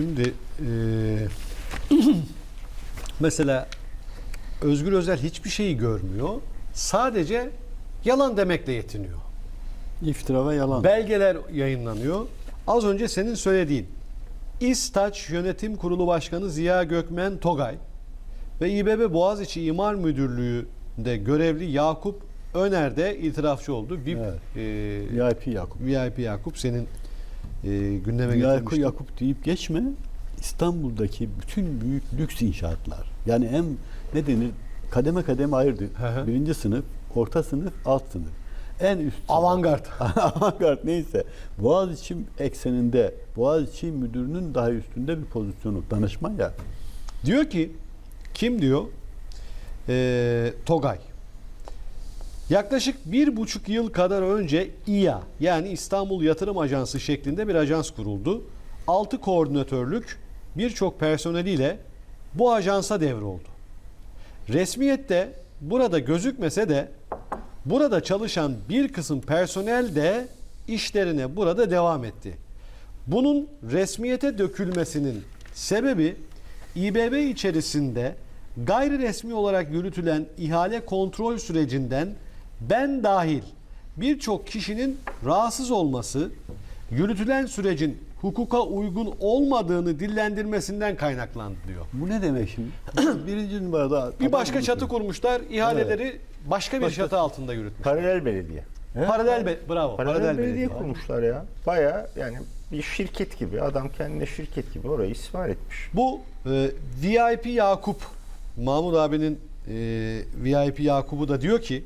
Şimdi eee, mesela Özgür Özel hiçbir şeyi görmüyor. Sadece yalan demekle yetiniyor. İftira ve yalan. Belgeler yayınlanıyor. Az önce senin söylediğin İSTAÇ Yönetim Kurulu Başkanı Ziya Gökmen Togay ve İBB Boğaziçi İmar Müdürlüğü'nde görevli Yakup Öner de itirafçı oldu. VIP, Evet. eee, VIP Yakup. VIP Yakup senin eee, gündeme Yakup getirmiştin. Yakup deyip geçme. İstanbul'daki bütün büyük lüks inşaatlar. Yani hem ne denir kademe kademe ayırdı. Hı hı. Birinci sınıf, orta sınıf, alt sınıf. En üst sınıf. Avantgard. Avantgard neyse. Boğaziçi ekseninde Boğaziçi müdürünün daha üstünde bir pozisyonu. Danışman ya. Diyor ki kim diyor? Ee, Togay. Yaklaşık bir buçuk yıl kadar önce İA yani İstanbul Yatırım Ajansı şeklinde bir ajans kuruldu. Altı koordinatörlük birçok personeliyle bu ajansa devroldu. Resmiyette burada gözükmese de burada çalışan bir kısım personel de işlerine burada devam etti. Bunun resmiyete dökülmesinin sebebi İBB içerisinde gayri resmi olarak yürütülen ihale kontrol sürecinden ben dahil birçok kişinin rahatsız olması, yürütülen sürecin hukuka uygun olmadığını dillendirmesinden kaynaklandı diyor. Bu ne demek şimdi? Birinci numarada Bir başka çatı kurmuşlar, ihaleleri başka bir Başka- çatı altında yürütmüş. Paralel belediye. Paralel be, bravo. Paralel, belediye, kurmuşlar ya. Baya yani bir şirket gibi adam kendine şirket gibi orayı istimar etmiş. Bu e, VIP Yakup, Mahmut abinin e, VIP Yakup'u da diyor ki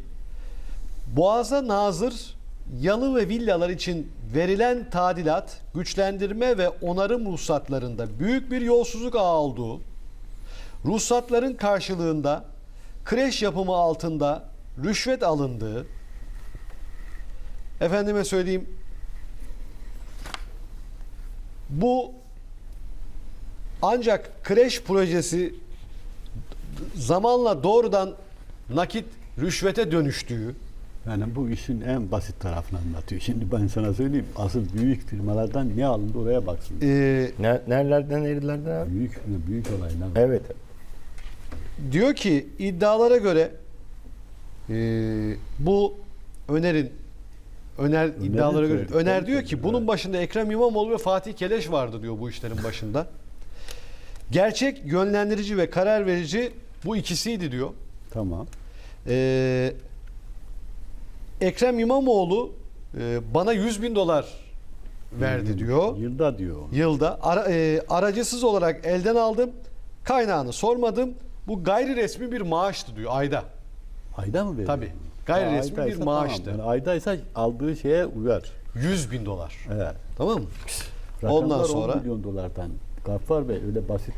Boğaz'a nazır yalı ve villalar için verilen tadilat, güçlendirme ve onarım ruhsatlarında büyük bir yolsuzluk ağı olduğu, ruhsatların karşılığında kreş yapımı altında rüşvet alındığı, efendime söyleyeyim bu ancak kreş projesi zamanla doğrudan nakit rüşvete dönüştüğü, Yani bu işin en basit tarafını anlatıyor. Şimdi ben sana söyleyeyim. Asıl büyük firmalardan ne alındı oraya baksın. e, Ne, nerelerden nerelerden abi? Büyük büyük olaylar. Evet. diyor ki iddialara göre e, bu Öner'in Öner iddialara göre söyledikleri Öner diyor ki bunun evet. başında Ekrem İmamoğlu ve Fatih Keleş vardı diyor bu işlerin başında. Gerçek yönlendirici ve karar verici bu ikisiydi diyor. Tamam. Ee, Ekrem İmamoğlu e, bana 100 bin dolar verdi diyor. Yılda diyor. Yılda Ara- e, aracısız olarak elden aldım. Kaynağını sormadım. Bu gayri resmi bir maaştı diyor ayda. Ayda mı veriyor? Tabii. Gayri Ha, resmi bir maaştı. Tamam. Yani aydaysa aldığı şeye uyar. 100 bin dolar. Evet. Tamam mı? Rakamlar Ondan 10 sonra milyon dolardan. Gaffar Bey öyle basit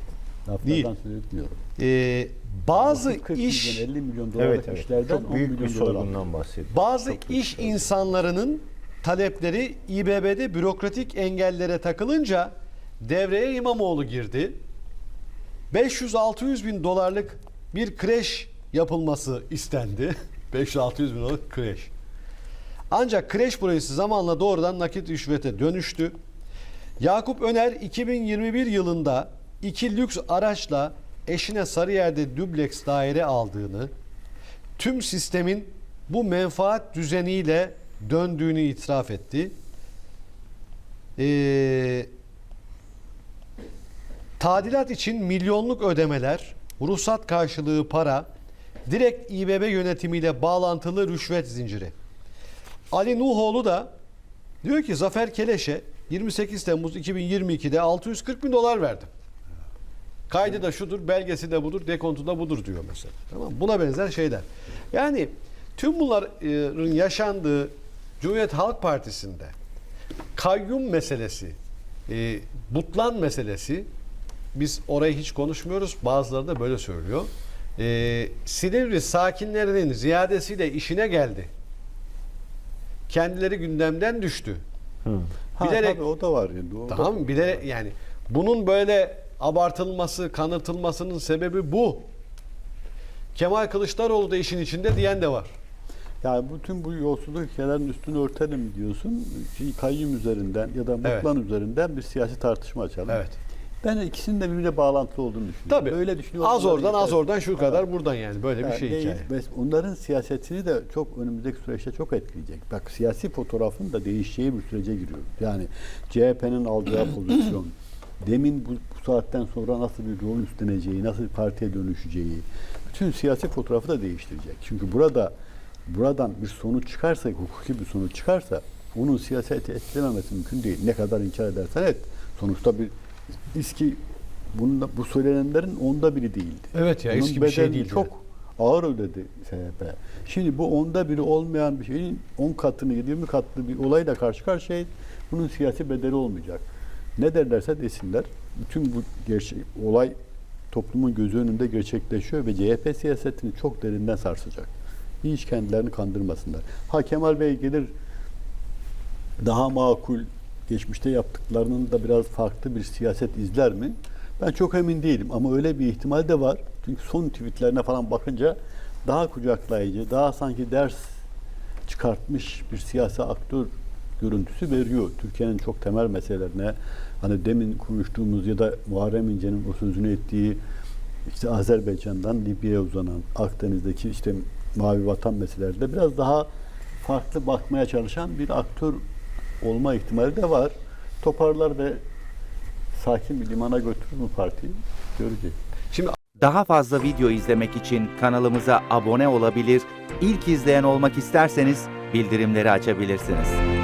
laflardan Değil. söz etmiyorum. e, bazı 40 iş milyon, 50 milyon dolarlık Evet evet. işlerden Çok 10 büyük milyon bir soygundan bahsediyor. Bazı Çok iş insanlarının talepleri İBB'de bürokratik engellere takılınca devreye İmamoğlu girdi. 500-600 bin dolarlık bir kreş yapılması istendi. 500-600 bin dolarlık kreş. Ancak kreş projesi zamanla doğrudan nakit rüşvete dönüştü. Yakup Öner 2021 yılında iki lüks araçla eşine Sarıyer'de dubleks daire aldığını, tüm sistemin bu menfaat düzeniyle döndüğünü itiraf etti. Ee, tadilat için milyonluk ödemeler, ruhsat karşılığı para, direkt İBB yönetimiyle bağlantılı rüşvet zinciri. Ali Nuhoğlu da diyor ki Zafer Keleş'e 28 Temmuz 2022'de 640 bin dolar verdim. Kaydı da şudur, belgesi de budur, dekontu da budur diyor mesela. Tamam? Buna benzer şeyler. Yani tüm bunların yaşandığı Cumhuriyet Halk Partisi'nde kayyum meselesi, e, butlan meselesi biz orayı hiç konuşmuyoruz. Bazıları da böyle söylüyor. E, Silivri sakinlerinin ziyadesiyle işine geldi. Kendileri gündemden düştü. Ha, Bilerek- tabii o da var. Yani. O da- Tamam? Bir de yani bunun böyle abartılması, kanıtılmasının sebebi bu. Kemal Kılıçdaroğlu da işin içinde diyen de var. Yani bütün bu yolsuzluk hikayelerin üstünü örtelim diyorsun. Kayyum üzerinden ya da Evet. Mutlan üzerinden bir siyasi tartışma açalım. Evet. Ben ikisinin de birbirine bağlantılı olduğunu düşünüyorum. Tabii. Öyle düşünüyor Az oradan az oradan şu kadar buradan yani böyle bir Yani şey değil. hikaye. Onların siyasetini de çok önümüzdeki süreçte çok etkileyecek. Bak siyasi fotoğrafın da değişeceği bir sürece giriyoruz. Yani CHP'nin alacağı pozisyon, demin bu, bu saatten sonra nasıl bir rol üstleneceği, nasıl bir partiye dönüşeceği, bütün siyasi fotoğrafı da değiştirecek. Çünkü burada buradan bir sonuç çıkarsa, hukuki bir sonuç çıkarsa onun siyaseti etkilememesi mümkün değil. Ne kadar inkar edersen et. Sonuçta bir İSKİ bunun, bu söylenenlerin onda biri değildi. Evet ya, Bunun eski bir şey değildi. Çok ağır ödedi SHP. Şimdi bu onda biri olmayan bir şeyin 10 katını 20 katlı bir olayla karşı karşıyayız. Bunun siyasi bedeli olmayacak. Ne derlerse desinler. Bütün bu gerçek, olay toplumun gözü önünde gerçekleşiyor ve CHP siyasetini çok derinden sarsacak. Hiç kendilerini kandırmasınlar. Ha Kemal Bey gelir daha makul geçmişte yaptıklarının da biraz farklı bir siyaset izler mi? Ben çok emin değilim ama öyle bir ihtimal de var. Çünkü son tweetlerine falan bakınca daha kucaklayıcı, daha sanki ders çıkartmış bir siyasi aktör görüntüsü veriyor. Türkiye'nin çok temel meselelerine hani demin konuştuğumuz ya da Muharrem İnce'nin o sözünü ettiği işte Azerbaycan'dan Libya'ya uzanan Akdeniz'deki işte mavi vatan meselelerinde biraz daha farklı bakmaya çalışan bir aktör olma ihtimali de var. Toparlar ve sakin bir limana götürür mü partiyi? Göreceğiz. Şimdi Daha fazla video izlemek için kanalımıza abone olabilir, ilk izleyen olmak isterseniz bildirimleri açabilirsiniz.